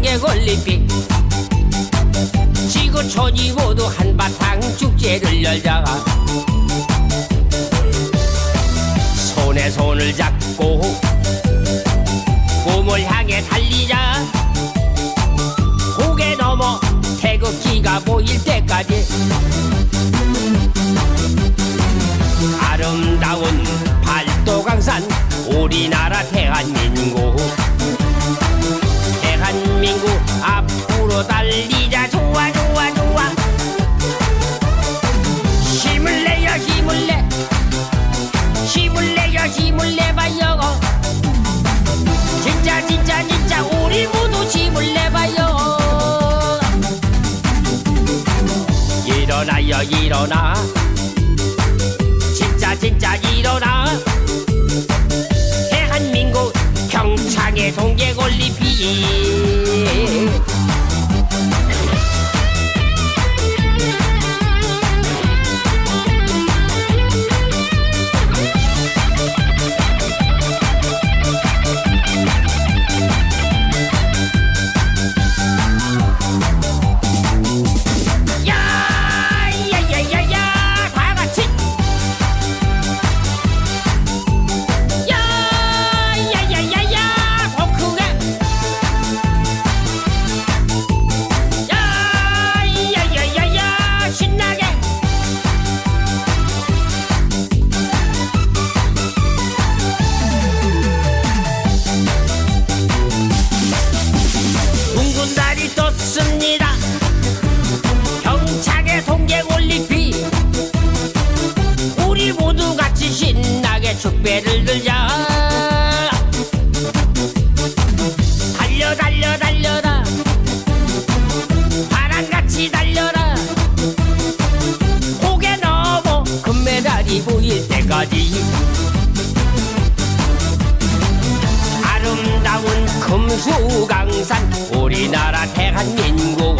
핑계 걸림비 지구촌이 모두 한바탕 축제를 열자가 손에 손을 잡고 꿈을 향해 달리자. 고개 넘어 태극기가 보일 때까지. 아름다운 팔도강산 우리나라 대한민국 일어나요 일어나. 진짜 진짜 일어나. 대한민국 평창의 동계올림픽 보일 때까지. 아름다운 금수강산 우리나라 대한민국